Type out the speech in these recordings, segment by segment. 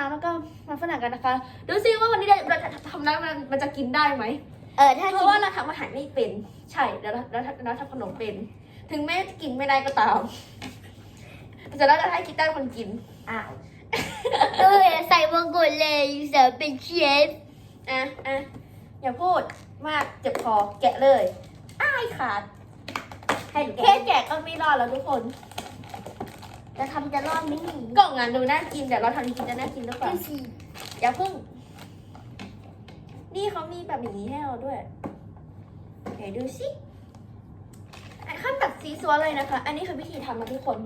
นะแล้วก็มันฝรั่งกันนะคะ ดูซิว่าวันนี้เราจะทำได้มันมันจะกินได้ไหม เออถ้าเพกิราะนว่าเราทำอาหารไม่เป็น ใช่แล้วเราเราเราทำขนมเป็น ถึงแม้จะกินไม่ได้ก็ตามแต่เราจะให้กีต้าร์คนกิน อ้าวเออใส่มงกุฎเลยเสือเป็นเชฟอะอะอย่าพูดมากเจ็บคอแกะเลย อ้ายขาดให้หนูแค่แกะแกะก็ไม่รอดแล้วทุกคน จะทำจะรอดไหมนี่กล่องงานดูน่ากินเดี๋ยวเราทำจริงๆจะน่ากินหรือเปล่าดูสิอย่าเพิ่ง นี่เขามีแบบอย่างนี้ให้เราด้วยไหนดูสิอันขั้นตัดซีซัวเลยนะคะ อันนี้คือวิธีทำนะทุกคน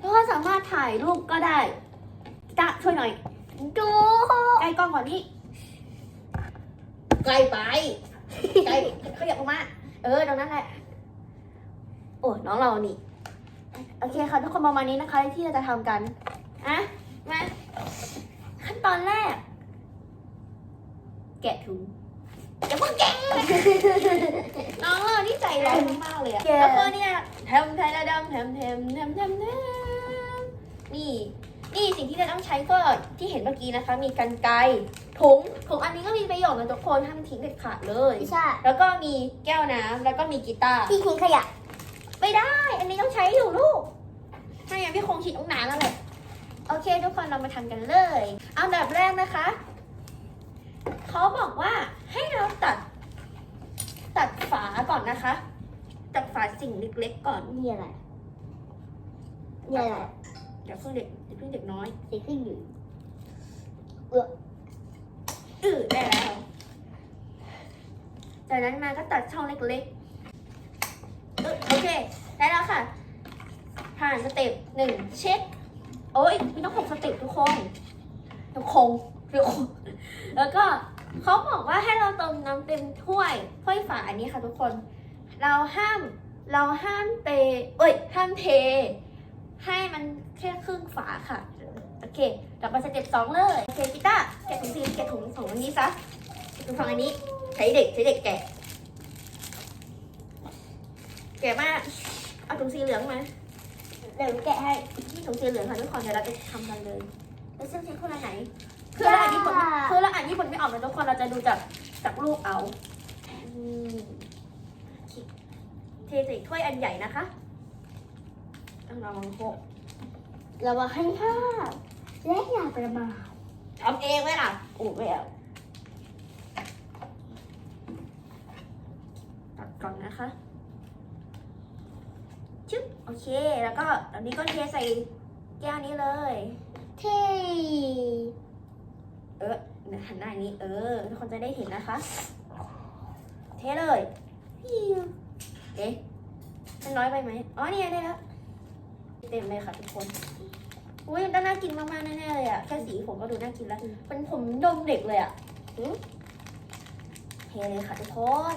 ทุกคนสามารถถ่ายรูปก็ได้จ้าช่วยหน่อยดูใกล้กล้องก่อนนี่ไกลไปไกลขยับออกมา เออตรงนั้นแหละ โอ้น้องเรานี่ โอเคค่ะ ทุกคนประมาณนี้นะคะที่เราจะทำกันอะมาขั้นตอนแรก แกะถุงอย่าเพิ่งแกงน้องนี่ใจร้ายมากๆเลยอะแะแล้วก็เนี่ยแถมไทระดำแถมแถมแถมแถมนี่นี่สิ่งที่เราต้องใช้ก็ที่เห็นเมื่อกี้นะคะ มีกันไกรถุงถุงอันนี้ก็มีประโยชน์นะทุกคนห้ามทิ้งเด็ดขาดเลย พิชาแล้วก็มีแก้วน้ำแล้วก็มีกีตาร์ที่ทิ้งขยะ ไม่ได้ อันนี้ต้องใช้อยู่ลูกไม่งั้นพี่คงคิดต้องนานแล้วแหละโอเค ทุกคนเรามาทำกันเลย เอาแบบแรกนะคะเขาบอกว่าให้เราตัด ตัดฝาก่อนนะคะ ตัดฝาสิ่งเล็กๆก่อนนี่อะไรนี่อะไรเดี๋ยวเพิ่งเด็กเดี๋ยวเพิ่งเด็กน้อยสีขึ้นอยู่อือได้แล้วจากนั้นมาก็ตัดช่องเล็กๆอึโอ เค ได้แล้วค่ะ ผ่านสเต็ปหนึ่งเช็ค โอ้ยมีต้องหกสเต็ปทุกคนทุกคงทุกคนแล้วก็เขาบอกว่าให้เราเติมน้ำเต็มถ้วยถ้วยฝาอันนี้ค่ะทุกคน เราห้ามเราห้ามเตเอ้ยห้ามเท ให้มันแค่ครึ่งฝาค่ะโอเคต่อไปสเต็ปสองเลยโอเคกีตาร์แกะถุงสีแกะถุงสองอันนี้ซะถุงฟังอันนี้ใช้เด็กใช้เด็กแกะ แกะมากเอาถุงสีเหลืองมาเดี๋ยวหนูแกะให้ที่ถุงสีเหลืองค่ะทุกคนเดี๋ยวเราจะทำกันเลยแล้วซึ่งใช้คนละไหนคือเราอ่านญี่ปุ่นไม่คือเราอ่านญี่ปุ่นไม่ออกนะทุกคนเราจะดูจากจากรูปเอาอืมโอเคเทใส่ถ้วยอันใหญ่นะคะต้องระวังโคกเรามาให้ภาพและอย่าประมาททำเองไหมล่ะโอ้ไม่เอาตัดก่อนนะคะชึบ โอเค แล้วก็ตอนนี้ก็เทใส่แก้วนี้เลย เท่เออเดี๋ยวหันหน้าอย่างนี้ เออ ทุกคนจะได้เห็นนะคะ เทเลยพิวเอ๊ะมันน้อยไปไหมอ๋อนี่ไงได้แล้ว เต็มเลยค่ะทุกคนอุ้ยมันน่ากินมากๆแน่ๆเลยอะแค่สีผมก็ดูน่ากินแล้ว เป็นผมดมเด็กเลยอะหืมเทเลยค่ะทุกคน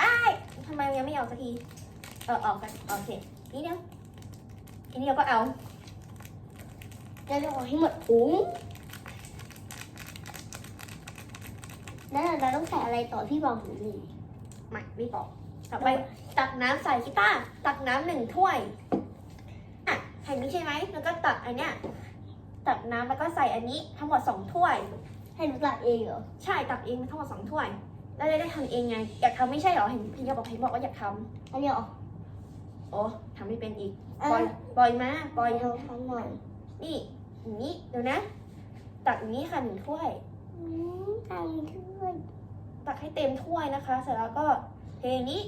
อ้ายทำไมยังไม่เอาสักที เออออกกัน โอเค นี่เดียวอันนี้เราก็เอาแล้วเราเอาให้หมดถุงแล้วเราต้องใส่อะไรต่อที่บอกหนูนี่ไม่ไม่บอกต่อไปตักน้ำใส่กีตาร์ตักน้ำหนึ่งถ้วยอะใส่นี้ใช่ไหมแล้วก็ตักอันเนี้ยตักน้ำแล้วก็ใส่อันนี้ทั้งหมดสองถ้วย ให้หนูตัดเองเหรอใช่ตักเองทั้งหมดสองถ้วย แล้วจะได้ทำเองไงอยากทำไม่ใช่เหรอเห็นพี่ยาบอกเห็นบอกว่าอยากทอันนี้เหรอำ โอ้ทำไม่เป็นอีกอะปล่อย ปล่อยมาปล่อยเราทำหน่อยนี่อย่างนี้เดี๋ยวนะ ตักอย่างนี้ค่ะหนึ่งถ้วย อืมทำช่วยตักให้เต็มถ้วยนะคะ เสร็จแล้วก็เทอย่างนี้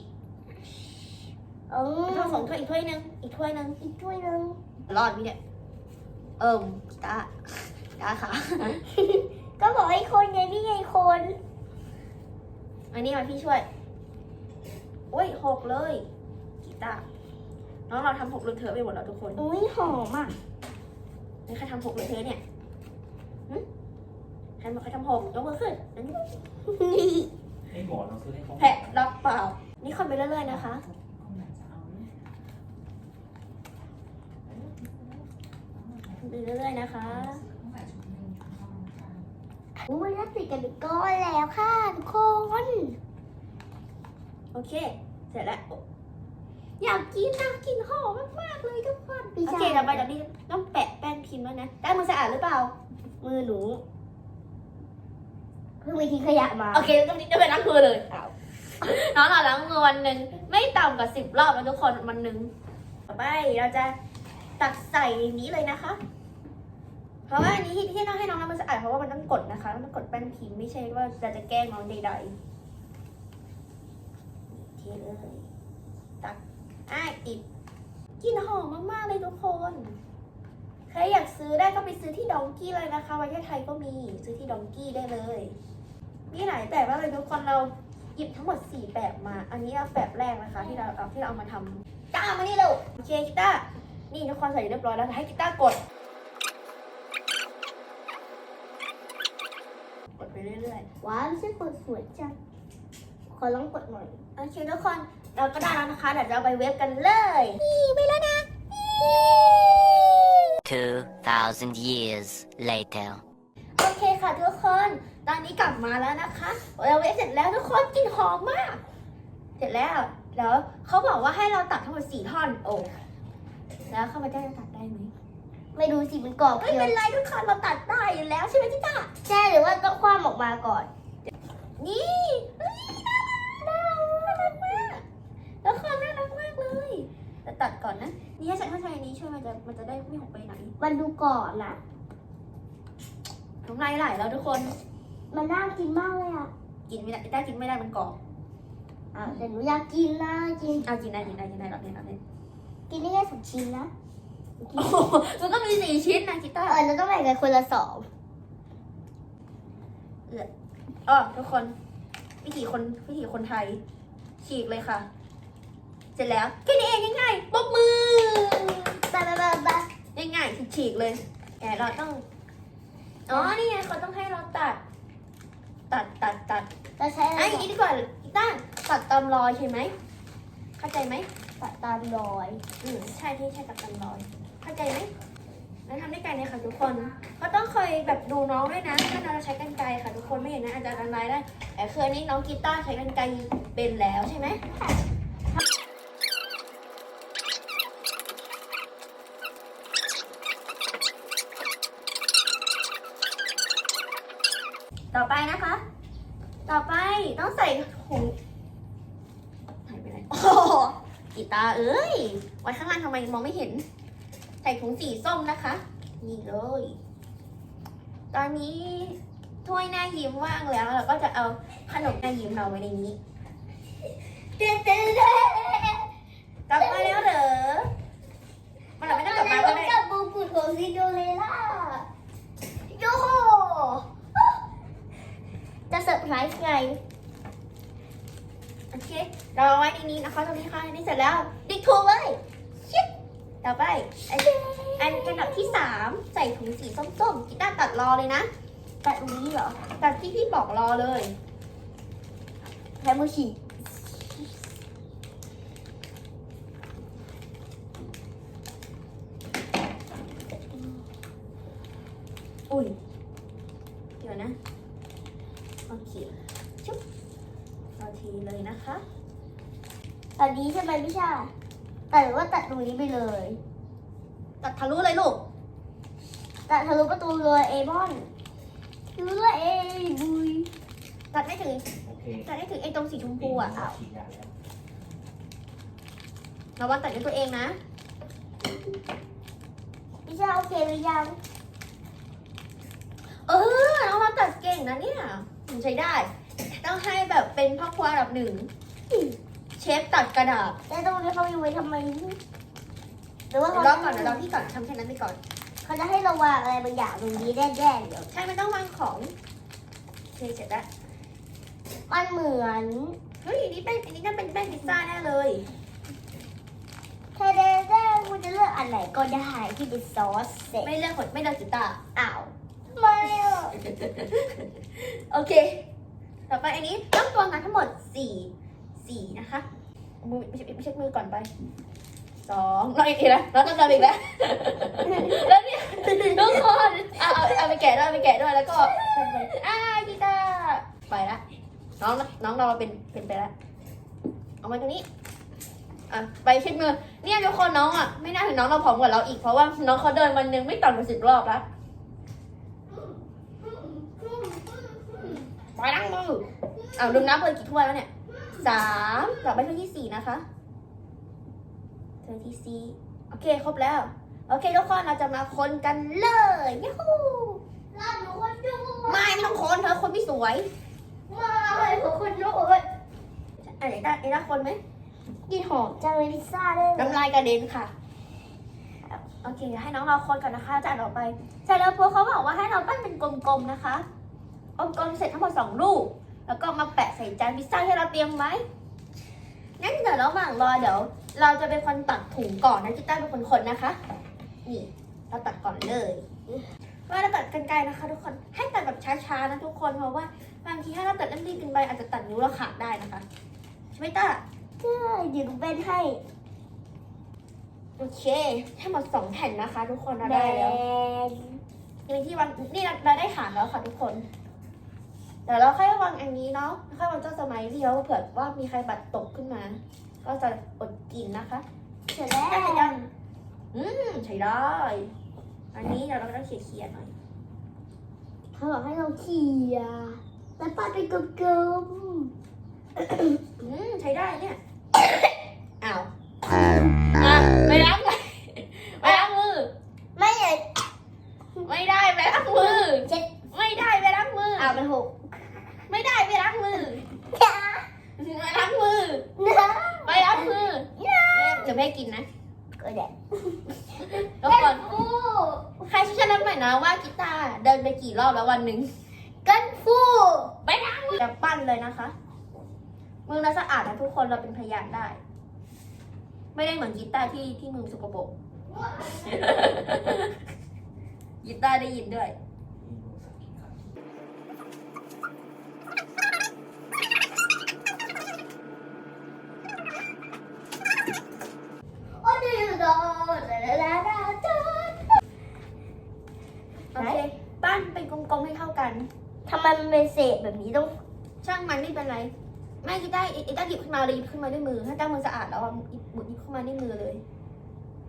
เออทั้งสองถ้วยอีกถ้วยหนึ่งอีกถ้วยหนึ่งอีกถ้วยหนึงรอดพี่เนี่ย เอิ่มตาตาค่ะ ก็บอกให้คนไงพี่ไงคนอันนี้มาพี่ช่วย โอ้ยหกเลยกีตาร์ น้องเราทำหกเลอะเทอะไปหมดแล้วทุกคนอุ้ยหอมอะนี่ใครทำหกเลอะเทอะเนี่ยหึใครบอกใครทำหกยกมือขึ้นนั่นให้หมอเราซื้อให้เขาแผะล็อกเปล่า นี่คนไปเรื่อยๆนะคะไปเรื่อยๆนะคะอุ้ยแล้วติดกันเป็นก้อนแล้วค่ะทุกคน โอเค เสร็จแล้ว อยากกินนะกินหอมมากๆเลยทุกคนพี่โอชาเคต่อไปเดี๋ยวนี้ต้องแปะแป้นพิมพ์แล้วนะได้มือสะอาดหรือเปล่า มือหนูเพิ่งไปทิ้งขยะมาโอเคตรงนี้จะไปล้างมือเลยเอาน้องเราล้างมือวันหนึ่งไม่ต่ำกว่าสิบรอบนะทุกคนวันหนึ่งต่อไปเราจะตักใส่ในนี้เลยนะคะ เพราะว่าอันนี้ที่ที่ต้องให้น้องล้างมือสะอาดเพราะว่ามันต้องกดนะคะต้องกดแป้นพิมพ์ไม่ใช่ว่าเราจะแกล้งน้องใดๆเทเลยตัก อ้ายติดกลินหอมมากๆเลยทุกคนใครอยากซื้อได้ก็ไปซื้อที่ดองกี้เลยนะคะประเทศไทยก็มีซื้อที่ดองกี้ได้เลยมีหลายแบบมากเลยทุกคนเราหยิบทั้งหมด 4 แบบมา อันนี้เราแบบแรกนะคะ ที่เราเอาที่เราเอามาทำจ้ามานี่เร็วโอเคกีตาร์นี่ทุกคนใส่เรียบร้อยแล้วให้กีตาร์กด กดไปเรื่อยว้าวเส้นกดสวยจังขอลองกดหน่อยๆโอเคทุกคน เราก็ได้แล้วนะคะเดี๋ยวเราไปเว็บกันเลยนี่ไปแล้วนะ 2,000 years later. โอเคค่ะทุกคน ตอนนี้กลับมาแล้วนะคะ เราเวทเสร็จแล้วทุกคนกลินหอมมาก เสร็จแล้วแล้วเขาบอกว่าให้เราตัดทั้งหมดสี่ท่อนโอ้แล้วข้าพเจ้าจะตัดได้ไหมไม่ดูสิมันกรอบไม่เคี้ยวเป็นไรทุกคนเราตัดได้อยู่แล้วใช่ไหมจิต้าใช่หรือว่าต้องคว้ำออกมาก่อน นี่เฮ้ยน่ารักน่ารักมากแล้วคนน่ารักมากเลยแต่ตัดก่อนนะ นี่ให้ฉันเข้าใจอันนี้ช่วยมันจะมันจะได้ไม่หกไปไหนมันดูก่อนนะน้ำลายไหลแล้วทุกคน มันน่ากินมากเลยอะกินไม่ได้ได้กินไม่ได้มันกรอบอะแต่หนูอยากกินนะกิน เอากินได้กินได้กินได้รับเล่นรับเล่นกินได้แค่สองชิ้นนะโอ้โหมันก็มีสี่ชิ้นนะจิต้าเออเราต้องแบ่งกันคนละสองอ๋อทุกคนวิธีคนวิธีคนไทยฉีกเลยค่ะเส ร็จแล้วแค่นี้เองง่ายๆปรบมือไปไปไปไปง่ายๆฉีกๆเลย แต่เราต้อง อ๋อ นี่ไงเขาต้องให้เราตัด ตัดตัดตัดจะใช้อะไรไอ้อย่างนี้ดีกว่าอีต้าตัดตามรอยใช่ไหม เข้าใจไหม ตัดตามรอย อืมใช่ที่ใช่ตัดตามรอย เข้าใจไหมแล้วทำด้วยกันเลยค่ะทุกคน ก็ต้องเคยแบบดูน้องด้วยนะถ้าเราใช้กันไกรค่ะทุกคนไม่อย่างนั้นอาจจะอันตรายได้ แต่คืออันนี้น้องกีตาร์ใช้กันไกรเป็นแล้วใช่ไหม ต่อไปนะคะ ต่อไปต้องใส่ถุงหายไปไหนโอ้โหกีตาร์เอ้ยไว้ข้างล่างทำไมมองไม่เห็น ใส่ถุงสีส้มนะคะ นี่เลย ตอนนี้ถ้วยหน้ายิ้มว่างแล้วเราก็จะเอาขนมหน้ายิ้มเราไว้ในนี้เต้นเต้นเต้น กลับมาแล้วเหรอ มันเราไม่ต้องกลับมาก็ได้ กับมงกุฎของซินโดเรลล่าโยโฮจะเซอร์ ไพรส์ไงโอเคเราเอาไว้ในนี้นะคะตรงนี้ค่ะอันนี้เสร็จแล้วดิกถูกเลยชิบต่อไปอันอันอันดับที่สามใส่ถุงสีส้มๆกีตาร์ตัดรอเลยนะตัดตรงนี้เหรอตัดที่พี่บอกรอเลยใช้มือฉีก อุ้ย เดี๋ยวนะ โอเค ชุบเอาทีเลยนะคะ ตัดนี้ใช่ไหมพี่ชาตัดหรือว่าตัดตรงนี้ไปเลย ตัดทะลุเลยลูก ตัดทะลุประตูเลยเอมอนรู้เลยเอบุยตัดให้ถึงโอเคตัดให้ถึงไอ้ตรงสีชมพูอะฉีดยาแล้วระวังตัดด้วยตัวเองนะ พี่ชาโอเคหรือยัง เออน้องเราตัดเก่งนะเนี่ยผมใช้ได้ ต้องให้แบบเป็นพ่อครัวอันดับหนึ่ง เชฟตัดกระดาษแต่ตรงนี้เขามีไว้ทำไมหรือว่าเดี๋เขายวรอก่อนเดี๋ยวรอพี่ก่อนทำแค่นั้นไปก่อน เขาจะให้เราวางอะไรบางอย่างตรงนี้แน่ๆเดี๋ยวใช่ไม่ต้องวางของโอเคเสร็จแล้วมันเหมือนเฮ้ยอันนี้เป็นอันนี้น่าเป็นแป้งพิซซ่าแน่เลยเทเดเดคุณจะเลือกอันไหนก็ได้ที่เป็นซอสเสร็จไม่เลือกขนไม่เลือกกีตาร์อ้าวทำไมอะโอเค ต่อไปอันนี้ต้องตัวงานทั้งหมดสี่ สี่นะคะมือไม่ใช่ไม่ใช่มือก่อนไปสองน้องอีกทีนะน้องต้องทำอีกแล้วแล้วเนี่ยทุกคนเอาเอาเอาไปแกะด้วยเอาไปแกะด้วยแล้วก็อ่ากีตาร์ไปละน้องน้องเราเป็นเป็นไปแล้วเอาไว้ตรงนี้อะไปเช็ดมือเนี่ยทุกคนน้องอะไม่น่าถึงน้องเราผอมกว่าเราอีกเพราะว่าน้องเขาเดินวันหนึงไม่ต่ำกว่าสิบรอบล้วไปล้างมืออ้าวลืมน้ำเปิดกี่ถ้วยแล้วเนี่ย สามกลับไปถ้วยที่สี่นะคะถ้วยที่สี่โอเคครบแล้ว โอเคทุกคนเราจะมาคนกันเลยยูฮูร้านหนูคนดูไม่ไม่ต้องคนเธอคนไม่สวยมาเลยผมคนดูอะไรได้ไอ้ได้คนไหมกินหอมจังเลยพิซซ่าได้เลยน้ำลายกระเด็นค่ะโอเคให้น้องเราคนก่อนนะคะจานออกไปเสร็จแล้วพวกเขาบอกว่าให้เราปั้นเป็นกลมๆนะคะกลมๆเสร็จทั้งหมดสองลูก แล้วก็มาแปะใส่จานพิซซ่าที่เราเตรียมไว้งั้นเดี๋ยวระหว่างรอเดี๋ยว เราจะเป็นคนตัดถุงก่อนนะจิต้าเป็นคนคนนะคะ นี่เราตัดก่อนเลยเวลาเราตัดกันไกลนะคะ ทุกคนให้ตัดแบบช้าๆนะทุกคนเพราะว่าบางทีถ้าเราตัดรีบๆกันไปอาจจะตัดนิ้วเราขาดได้นะคะใช่ไหมต้าใช่เดี๋ยวหนูเป็นให้โอเคทั้งหมดสองแผ่นนะคะ ทุกคนเราได้แล้วมีที่วางนี่เราเราได้ฐานแล้วค่ะทุกคน เดี๋ยวเราค่อยวางอันนี้เนาะค่อยวางเจ้าสมัยเดียวเผื่อว่ามีใครบัตรตกขึ้นมา ก็จะอดกินนะคะเสร็จแล้วได้ขยันอืมใช้ได้ อันนี้เดี๋ยวเราก็ต้องเขี่ยๆหน่อยเขาบอกให้เราเขี่ยแล้วปั้นเป็นกลมอืมใช้ได้เนี่ย อ้าวอะไปล้างมือไปล้างมือ ๆไม่ใหญ่ ไม่ได้ไปล้างมือ เจ็ด ไม่ได้ไปล้างมือ อ่าเป็นหก ไม่ได้ไปล้างมือ จ้า ไปล้างมือ เนื้อ ไปล้างมือเดี๋ยวแม่กินนะ ก็ได้ แล้วก่อน ฟู ใครช่วยฉันนับหน่อยนะว่ากีตาร์เดินไป กี่รอบแล้ววันหนึ่งกันฟูไปทางจะปั้นเลยนะคะมือเราสะอาดนะทุกคนเราเป็นพยานได้ ไม่ได้เหมือนกีตาร์ที่ที่มือสกปรกกีตาร์ได้ยินด้วย โอ้ดีโดดาดาดาดาดา โอเค ปั้นเป็นกลมๆให้เข้ากัน ทำไมมัน เป็นเศษแบบนี้ต้องช่างมันไม่เป็นไรแม่กีตาร์อีกีตาร์หยิบขึ้นมาเลยหยิบขึ้นมาด้วยมือ ถ้าเจ้ามือสะอาดแล้วอะหยิบหยิบขึ้นมาด้วยมือเลย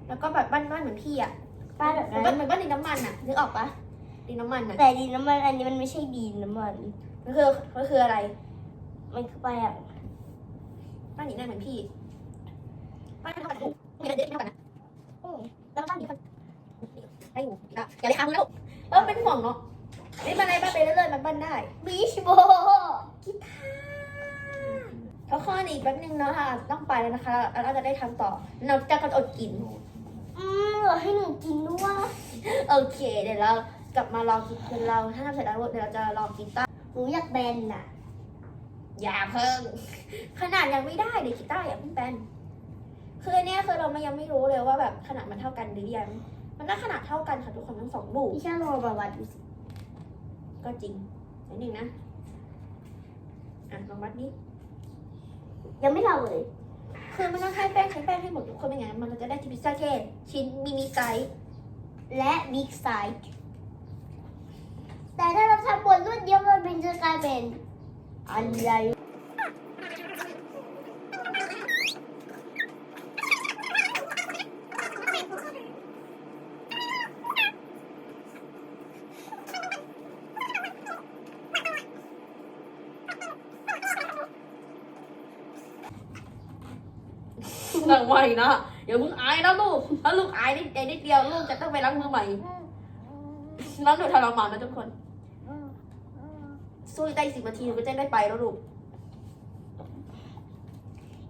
แล้วก็แบบปั้นๆเหมือนพี่อะปั้นแบบมันนั้นเหมือนปั้นดินน้ำมันอะนึกออกปะดินน้ำมันอะแต่ดินน้ำมันอันนี้มันไม่ใช่ดินน้ำมันมันคือมันคืออะไร มันคือแป้งปั้นอย่างนั้นเหมือนพี่ปั้นเท่ากันมีอะไรเด็ดเท่ากันนะอืมแล้วปั้นดีกันได้อยู่นะอย่าเลยค้างมือนะลูกเออเป็นห่วงเนาะ ไม่เป็นไรปั้นไปเรื่อยๆมันปั้นได้บีชโบเพราะข้อนี้อีกแป๊บนึงเนาะค่ะต้องไปแล้วนะคะแล้วเราจะได้ทำต่อ เราจะกันอดกิน อืมเหลือให้หนูกินด้วยโอเค เดี๋ยวเรากลับมารอกินกันเราถ้าทำเสร็จแล้วเดี๋ยวเราจะรอกินต้าหนูอยากแบนน่ะ อย่าเพิ่ง ขนาดยังไม่ได้เดี๋ยวกีต้าร์อย่าเพิ่งแบนคืออันเนี้ยคือเราไม่ยังไม่รู้เลยว่าแบบขนาดมันเท่ากันหรือยัง มันได้ขนาดเท่ากันค่ะทุกคนทั้งสองลูกพี่ชาลองมาวัดดูสิ ก็จริงนิดนึงนะ อะลองวัดนี้ยังไม่เท่าเลย คือมันต้องใช้แป้งใช้แป้งให้หมดทุกคนไม่งั้นมันจะได้พิซซ่าแค่ชิ้นมินิไซส์และบิ๊กไซส์แต่ถ้าเราทำบนรวดเดียวมันเป็นจะกลายเป็นอะไร หลังให ม่นะอย่าเพิ่งอายนะลูกถ้าลูกอายนิดเดียวนิดเดียวลูกจะต้องไปล้างมือใหม่น้องดูทรมานนะทุกคนสู้ได้สิบนาทีหนูก็จะได้ไปแล้วลูก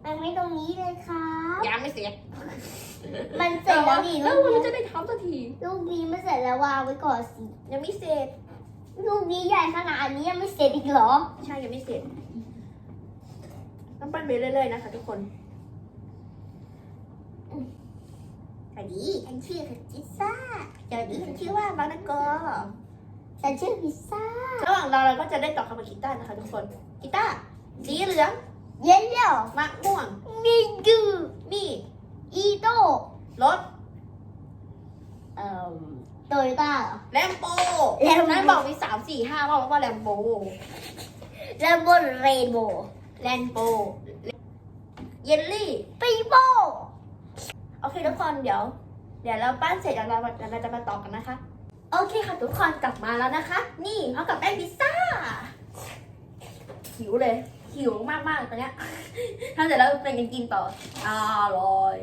มันไม่ตรงนี้เลยครับยังไม่เสร็จมันเสร็จแล้วนี่แล้ลูวกมันนี้จะได้ทำสักทีลูกนี้ไม่เสร็จแล้ววางไว้ก่อนสิยังไม่เสร็จลูกนี้ใหญ่ขนาดนี้ยังไม่เสร็จอีกเหรอ ใช่ยังไม่เสร็จต้องปั้นไปเรื่อยๆนะคะทุกคนอืม สวัสดีฉันชื่อพิซซ่าสวัสดีฉันชื่อว่าบางนักกอฉันชื่อพิซซ่า ระหว่างเราเราก็จะได้ต่อคำกับกีตาร์นะคะทุกคน กีตาร์สีเหลือง เย็นแล้วมะม่วง มีดูนี่อีโต้รถเอ่อโตโยต้า แลมโบแลมโบนั้นบอกมีสามสี่ห้าว่าว่าแลมโบแลมโบเรนโบว์แลมโบเยลลี่ ปีโป้โอเคทุกคนเดี๋ยว เดี๋ยวเราปั้นเสร็จแล้วเราเดี๋ยวเราจะมาต่อกันนะคะ โอเคค่ะทุกคนกลับมาแล้วนะคะ นี่พร้อมกับแป้งพิซซ่าหิวเลยหิวมากๆตอนเนี้ยทำเสร็จแล้วเป็นกันกินต่ออร่อย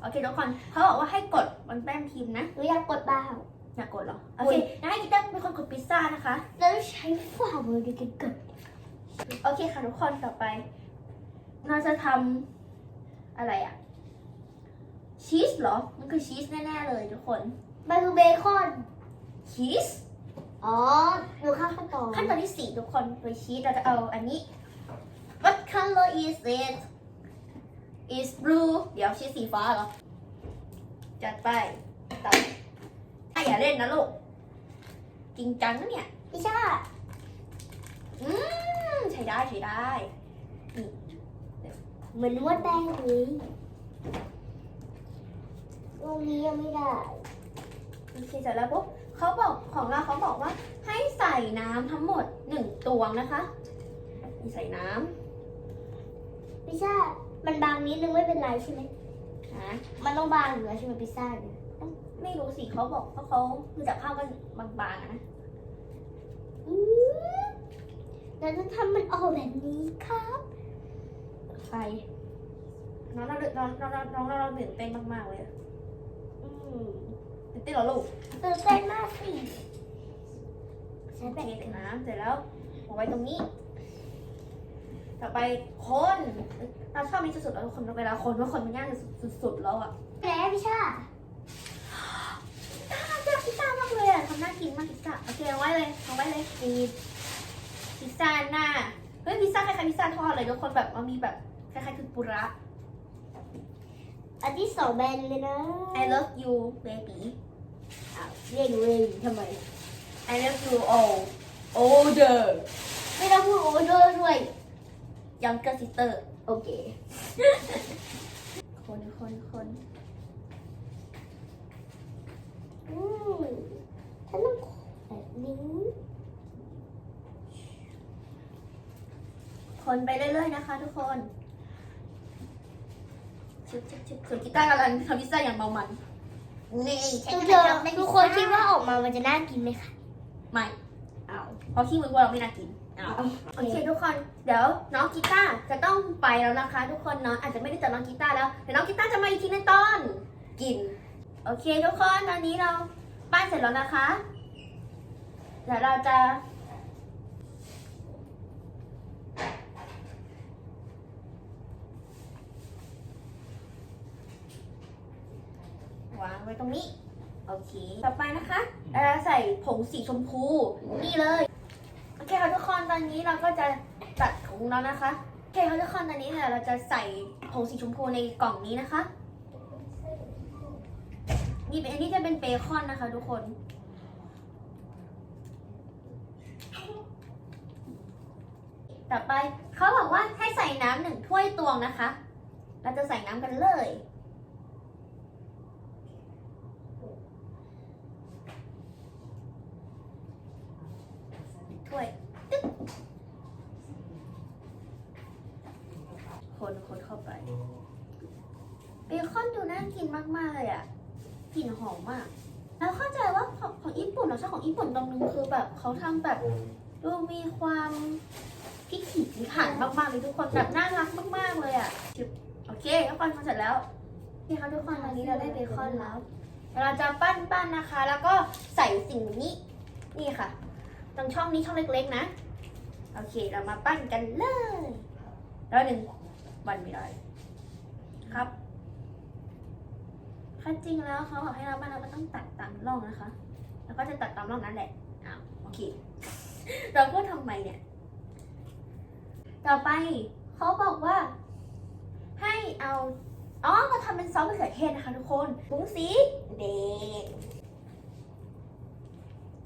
โอเคทุกคนเขาบอกว่าให้กดบนแป้งพิมพ์นะหนูอยากกดบ้างอยากกดเหรอโอเคงั้นให้กีตาร์เป็นคนกดพิซซ่านะคะแล้วใช้ฝ่ามือดีกันกดโอเคค่ะทุกคนต่อไปเราจะทำอะไรอะ ชีสเหรอ มันคือชีสแน่ๆเลยทุกคน มันคือเบคอน ชีส อ๋อหนูข้ามขั้นตอนขั้นตอนที่สี่ทุกคนโดยชีสเราจะเอาอันนี้ What color is it is blue เดี๋ยวชีสสีฟ้าเหรอ จัดไปตัดถ้าอย่าเล่นนะลูก จริงจังนะเนี่ยพี่ชาอืมใช้ได้ใช้ได้เหมือนนวดแป้งเลยตรงนี้ยังไม่ได้โอเคเสร็จแล้วปุ๊บเขาบอกของเราเขาบอกว่าให้ใส่น้ำทั้งหมดหนึ่งตวงนะคะนี่ใส่น้พี่ชามันบางนิดนึงไม่เป็นไรใช่ไหมำนะมันต้องบางอยู่แล้วใช่ไหมพิซซ่าเนี่ยไม่รู้สิเขาบอกเพราะเขาคือจากข้าวกันบางๆอะนะอืมแล้วจะทำมันออกแบบนี้ครับไฟน้องเราน้องน้องน้องน้องเราตื่นเต้นมากๆเลยอะอืม ตื่นเต้นเหรอลูกตื่นเต้นมากสิใช้โอแบเคบใส่น้ำเสร็จแล้วเอาไว้ตรงนี้ ต่อไปคนเราชอบนี้สุดๆแล้วทุกคนเวลาคนว่าคนมันยากสุดๆแล้วอะแล้วพี่ชาน่าจะพิซซ่ามากเลยอะทำน่ากินมากพิซซ่าโอเคเอาไว้เลยเอาไว้เลยมีพิซซ่าหน้าเฮ้ยพิซซ่าคล้ายๆพิซซ่าทอดเลยทุกคนแบบมันมีแบบคล้ายๆคือปุระ อันที่สองแบนเลยนะ I love you baby อ้าวเรียกเลยทำไม I love you all older ไม่ต้องพูดโอเดอร์ด้วย younger sister โอเค คนคนคนอืมฉันต้องแบบนี้ คนไปเรื่อยๆนะคะทุกคน ชิบชิบชิบส่วนกีตาร์กำลังทำพิซซ่าอย่างเมามันนี่ฉันทุกจะคนทำเป็นทุกคนคิดว่าออกมามันจะน่ากินไหมคะ ไม่อ้าวเพราะขี้มือพวกเราไม่น่ากินอ้าวโอเคทุกคน เดี๋ยวน้องกีตาร์จะต้องไปแล้วนะคะ ทุกคนเนาะอาจจะไม่ได้เจอน้องกีตาร์แล้วแต่น้องกีตาร์จะมาอีกทีในตอน กิน โอเคทุกคนตอนนี้เราปั้นเสร็จแล้วนะคะเดี๋ยวเราจะ วางไว้ตรงนี้ โอเค ต่อไปนะคะเราจะใส่ผงสีชมพูนี่เลย โอเคค่ะทุกคนตอนนี้เราก็จะตัดถุงแล้วนะคะโอเคค่ะทุกคนตอนนี้เนี่ยเราจะใส่ผงสีชมพูในกล่องนี้นะคะ นี่เป็นอันนี้จะเป็นเบคอนนะคะทุกคนต่อไปเขาบอกว่าให้ใส่น้ำหนึ่งถ้วยตวงนะคะ เราจะใส่น้ำกันเลย ถ้วยตึ๊บคนคนเข้าไป เบคอนดูน่ากินมากๆเลยอะ่ะกลิ่นหอมมาก แล้วเข้าใจว่าของของญี่ปุ่นเราชอบของญี่ปุ่นตรงนึงคือแบบเขาทำแบบดูมีความพิถีพิถันมากๆเลยทุกคนแบบน่ารักมากๆเลยอะ่ะชึบโอเคทุกคนมาเสร็จแล้วนี่ค่ะทุกคนตอนนี้เราได้เบคอนแล้วเดี๋ยวเราจะปั้นปั้นๆนะคะ แล้วก็ใส่สิ่งนี้นี่ค่ะ ตรงช่องนี้ช่องเล็ก ๆ นะ โอเค เรามาปั้นกันเลยแล้วหนึ่งวันไม่ได้ครับถ้าจริงแล้วเขาบอกให้เราบ้นเราก็ต้องตัดตามร่องนะคะ แล้วก็จะตัดตามร่องนั้นแหละอ้าวโอเค เราพูดทำไมเนี่ย ต่อไปเขาบอกว่า ให้เอา อ๋อเราทำเป็นซอสมะเขือเทศนะคะทุกคนปรุงสีแดง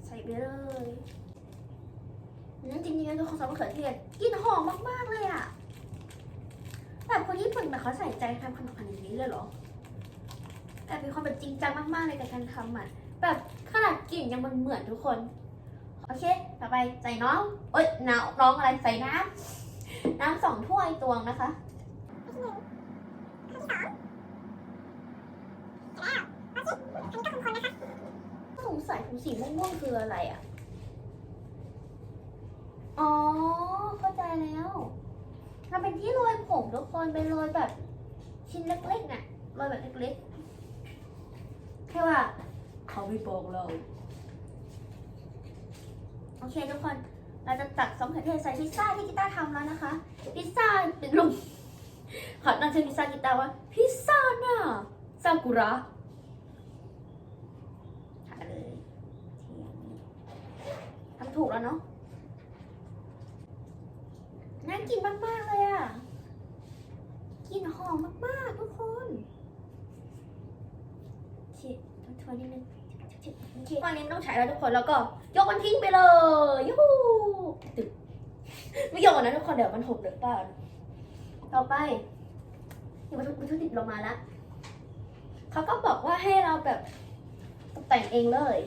ใส่ไปเลย จริงๆแล้วของส่มะเขือเทศกินหอมมากๆเลยอะแบบคนญี่ปุ่นแบบเขาใส่ใจทำขนมขนาดนี้เลยเหรอแต่มีความแบบจริงจังมากๆเลยกับการทำอะแบบขนาดกลิ่นยังมันเหมือนทุกคนโอเค ต่อไปใส่น้องเอ้ยน้ำร้องอะไรใส่น้ำน้ำสองถ้วยตวงนะคะสงสัยถุงสีม่วงๆคืออะไรอะ อ๋อ เข้าใจแล้วมันเป็นที่โรยผมทุกคนเป็นโรยแบบ ชิ้นเล็กๆน่ะโรยแบบเล็กๆ แค่ว่า เขาไม่บอกเรา โอเคทุกคน เราจะตักซอสมะเขือเทศใส่พิซซ่าที่กีตาร์ทำแล้วนะคะ พิซซ่าเป็นลุงขอตั้งชื่อพิซซ่ากีตาร์ว่า พิซซ่าน่ะซากุระทำถูกแล้วเนาะ น่ากินมากๆเลยอะกลินหอมมากๆทุกคนชิทวนนิดนึงชิตอนนี้ต้องใช้แล้วทุกคนแล้วก็ยกมันทิ้งไปเลยยูฮูตึกไม่ยกนะทุกคนเดี๋ยวมันหกเดี๋ยวปล่าต่อไปนี่วัตถุวัตถุดิบเรามาแล้วเขาก็บอกว่าให้เราแบบตกแต่งเองเลย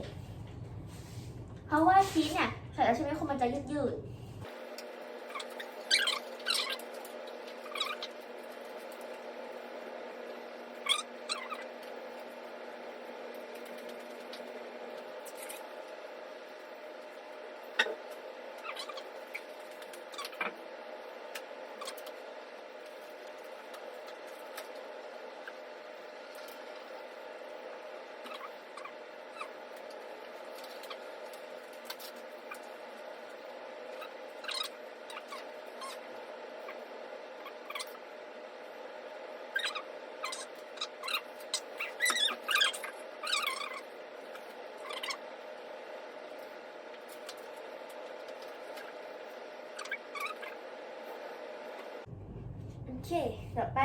เพราะว่าชีสเนี่ยใส่แล้วใช่ไหมคนมันจะยืดยืด เคต่อไป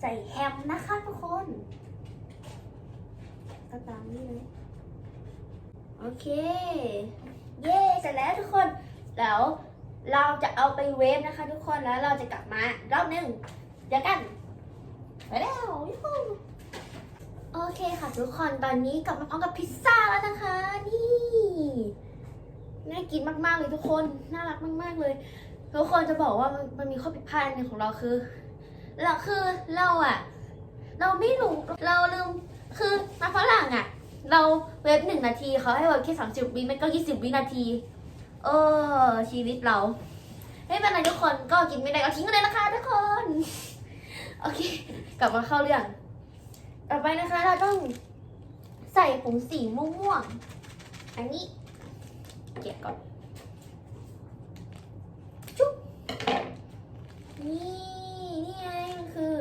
ใส่แฮมนะคะทุกคนก็ตามนี้เลยโอเค เย้เสร็จแล้วทุกคนแล้วเราจะเอาไปเวฟนะคะ ทุกคนแล้วเราจะกลับมารอบหนึงเดี๋ยวกันไปแล้วยูโอเคค่ะทุกคนตอนนี้กลับมาพร้อมกับพิซซ่าแล้วนะคะ นี่น่ากินมากๆเลยทุกคนน่ารักมาก ๆเลย ทุกคนจะบอกว่ามันมีข้อผิดพลาดอันหนึ่งของเราคือ เราคือเราอะเราไม่รู้เราลืมคือมาฝรั่งอะเราเว็บหนึ่งนาทีเขาให้เว็บแค่สามสิบวิไม่ก็ยี่สิบวินาที เออ ชีวิตเราไม่เป็นไรทุกคนก็กินไม่ได้ก็ทิ้งไปเลยนะคะทุกคน โอเค กลับมาเข้าเรื่อง ต่อไปนะคะเราต้องใส่ผงสีม่วงๆอันนี้เก็บก่อนนี่นี่ คือ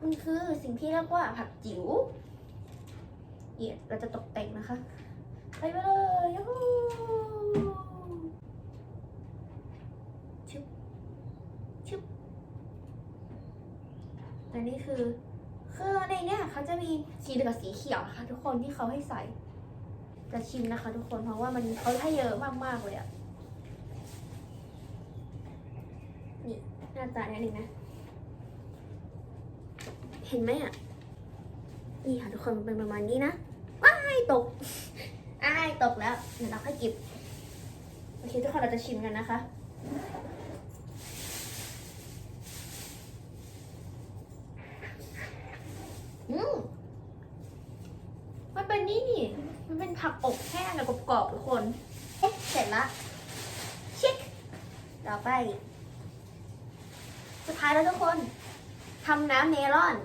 มันคือสิ่งที่เรียกว่าผักจิ๋วเนี่ยเราจะตกแต่งนะคะ ไปเลยยูชุบชุบอันนี้คือ คือในเนี้ยเขาจะมีสีเหลืองกับสีเขียวนะคะ ทุกคนที่เขาให้ใส่จะชิมนะคะ ทุกคนเพราะว่ามันเขาให้เยอะมากๆเลยอะนี่หน้าตาเนี่ยหนึ่งนะ เห็นไหมอะ นี่ค่ะทุกคนมันเป็นประมาณนี้นะ ว้ายตก อ้ายตกแล้ว เดี๋ยวเราค่อยเก็บโอเคทุกคนเราจะชิมกันนะคะ อืมมันเป็นนี่นี่ มันเป็นผักอบแห้งกับกรอบๆทุกคน เอ๊ะ เสร็จละเช็คต่อไป สุดท้ายแล้วทุกคนทำน้ำเมลอน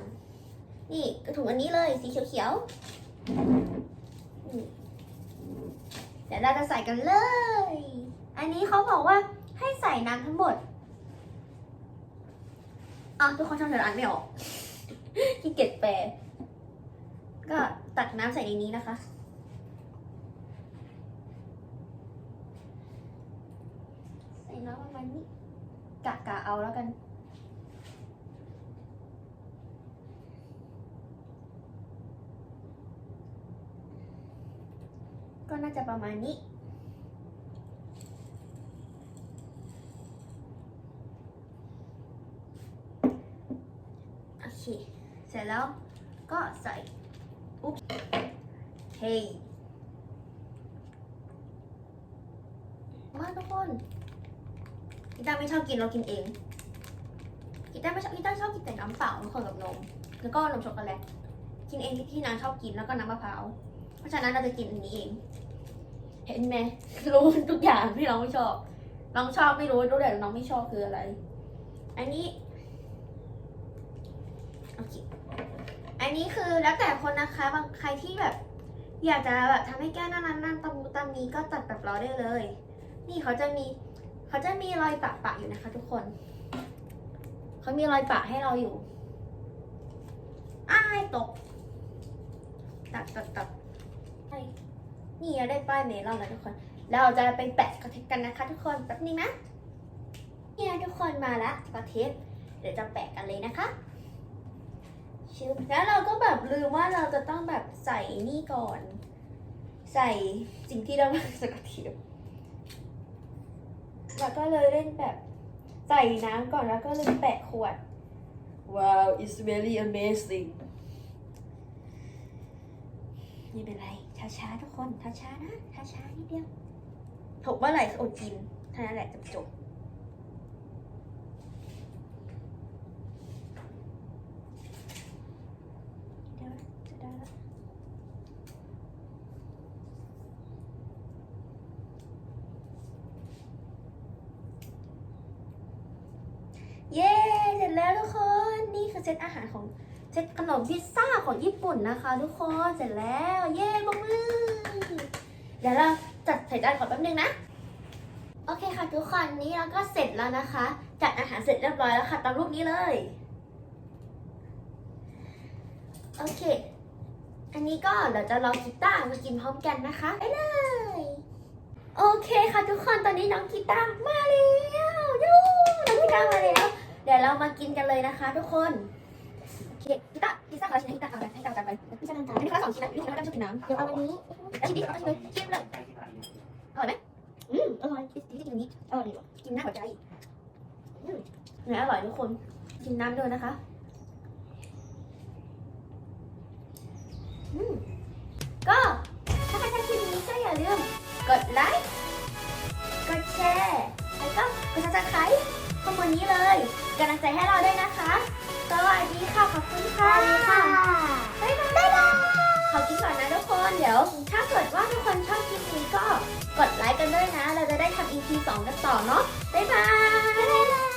นี่กระถุงอันนี้เลยสีเขียวๆเดี๋ยวเราจะใส่กันเลย อันนี้เขาบอกว่าให้ใส่น้ำทั้งหมดอะทุกคนช่างเถอะอ่านไม่ออกขี้เกียจแปลก็ตักน้ำใส่ในนี้นะคะใส่น้ำประมาณนี้กะกะเอาแล้วกัน ก็น่า จะประมาณนี้ โอเค เสร็จแล้วก็ใส่อุ๊บเฮ้ยว่าทุกคนกีตาไม่ชอบกินเรากินเองกีตาไม่ชอบกีตาชอบกินแต่น้ำเปล่าทุกคนกับนม แล้วก็นมช็อกโกแลตกินเองที่ที่นางชอบกินแล้วก็น้ำมะพร้าว เพราะฉะนั้นเราจะกินอันนี้เอง เห็นไหมรู้ทุกอย่างที่น้องไม่ชอบ น้องชอบไม่รู้รู้แต่น้องไม่ชอบคืออะไร อันนี้โอเคอันนี้คือแล้วแต่คนนะคะบางใครที่แบบ อยากจะแบบทำให้แก้วนั่นนั่นนั่นตามูตามีก็ตัดแบบเราได้เลย นี่เขาจะมีเขาจะมีรอยปะปะอยู่นะคะ ทุกคนเขามีรอยปะให้เราอยู่อ้ายตกตัดตัดตัดไป นี่เราได้ป้ายเมลอนแล้วทุกคน เราจะไปแปะกระเทปกันนะคะ ทุกคนแป๊บนึงนะเนี่ยทุกคนมาละกระเทปเดี๋ยวจะแปะกันเลยนะคะชึบแล้วเราก็แบบลืมว่าเราจะต้องแบบใส่นี่ก่อน ใส่สิ่งที่เราจะกระเทียมแล้วก็เลยเล่นแบบใส่น้ำก่อนแล้วก็เลยแปะขวดว้าว it's very amazing ไม่เป็นไร ช้าๆทุกคนช้าๆนะช้าๆนิดเดียวถกเมื่อไหร่อดกินเท่านั้นแหละจบจบเดี๋ยวจะได้ละเย้ เสร็จแล้วทุกคน นี่คือเซตอาหาร เซตขนมพิซซ่าของญี่ปุ่นนะคะ ทุกคนเสร็จแล้ว เย้บมือเดี๋ยวเราจัดใส่จานก่อแป๊บนึงนะ โอเคค่ะทุกคนนี้เราก็เสร็จแล้วนะคะ จัดอาหารเสร็จเรียบร้อยแล้วค่ะตามรูปนี้เลย โอเค อันนี้ก็เดี๋ยวจะลองกีตาร์มากินพร้อมกันนะคะไปเลย โอเคค่ะทุกคนตอนนี้น้องกีตาร์มาแล้วยูน้องกีตาร์มาแล้ว เดี๋ยวเรามากินกันเลยนะคะ ทุกคน เคพิซซ่าพิซซ่าขอชิ้นให้พิซซ่าเอาไปให้ตามกันไปพี่จะน้ำตาอันนี้คนละสองชิ้นนะพี่คนละชอบกินน้ำเดี๋ยวเอาอันนี้แล้วชิ้นนี้เอาชิ้นเลยชิ้นเลยอร่อยไหมอืมอร่อยชิ้นที่กินนี้อร่อยกินหน้าหัวใจอืมเนื้ออร่อยทุกคนกินน้ำด้วยนะคะอืมก็ถ้าใครชอบคลิปนี้ก็อย่าลืมกดไลค์กดแชร์แล้วก็กดซับสไครต์ ข้างบนนี้เลยกำลังใจให้เราด้วยนะคะสวัสดีค่ะขอบคุณค่ะค่ะบ๊ายบายขอกินก่อนนะทุกคนเดี๋ยว ถ้าเกิดว่าทุกคนชอบคลิปนี้ก็กดไลค์กันด้วยนะ เราจะได้ทำ EP 2 กันต่อเนาะบ๊ายบาย